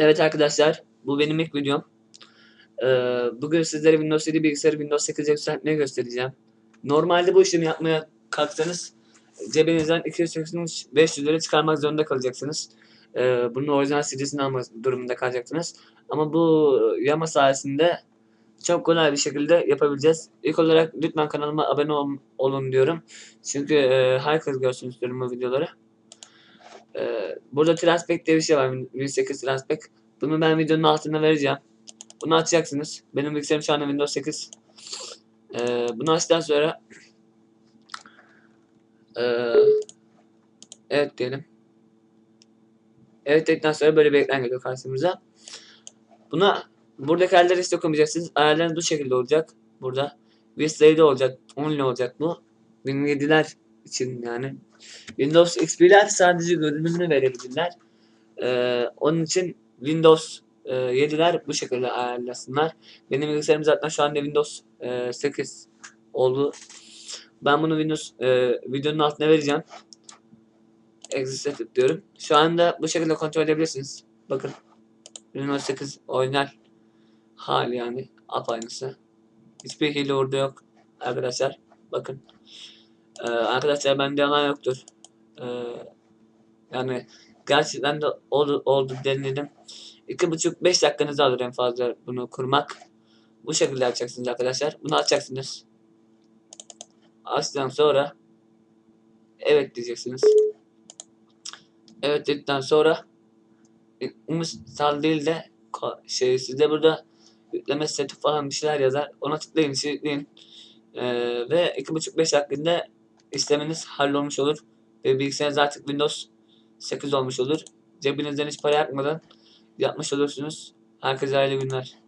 Evet arkadaşlar, bu benim ilk videom. Ee, bugün sizlere Windows 7 bilgisayarı Windows 8'e yükseltmeyi göstereceğim. Normalde bu işlemi yapmaya kalksanız cebinizden 283 500 lira çıkarmak zorunda kalacaksınız. Ee, bunun orijinal CD'sini almak durumunda kalacaksınız. Ama bu yama sayesinde çok kolay bir şekilde yapabileceğiz. İlk olarak lütfen kanalıma abone ol- olun diyorum. Çünkü e, herkes görsün istiyorum bu videoları. Burada Transpect diye bir şey var. Win 8 Transpect. Bunu ben videonun altına vereceğim. Bunu açacaksınız. Benim bilgisayarım şu anda Windows 8. Ee, bunu açtıktan sonra ee, evet diyelim. Evet dedikten sonra böyle bir ekran geliyor karşımıza. Buna buradaki ayarları hiç dokunmayacaksınız. Ayarlarınız bu şekilde olacak. Burada. Vista'da olacak. Only olacak bu. 1007'ler için yani. Windows XP'ler sadece görünümünü verebilirler. Ee, onun için Windows e, 7'ler bu şekilde ayarlasınlar. Benim bilgisayarım zaten şu anda Windows e, 8 oldu. Ben bunu Windows e, videonun altına vereceğim. Exit'e tıklıyorum. Şu anda bu şekilde kontrol edebilirsiniz. Bakın. Windows 8 orijinal hali yani apaynısı. Hiçbir hile orada yok arkadaşlar. Bakın. Ee, arkadaşlar bende yalan yoktur. Ee, yani gerçekten de oldu, oldu denedim. 2,5-5 dakikanızı alır en fazla bunu kurmak. Bu şekilde açacaksınız arkadaşlar. Bunu açacaksınız. Açtıktan sonra evet diyeceksiniz. Evet dedikten sonra umutsal değil de şey sizde burada yükleme seti falan bir şeyler yazar. Ona tıklayın, yükleyin. Ee, ve 2,5-5 dakikada işleminiz hallolmuş olur. Ve bilgisayarınız artık Windows 8 olmuş olur. Cebinizden hiç para yakmadan yapmış olursunuz. Herkese hayırlı günler.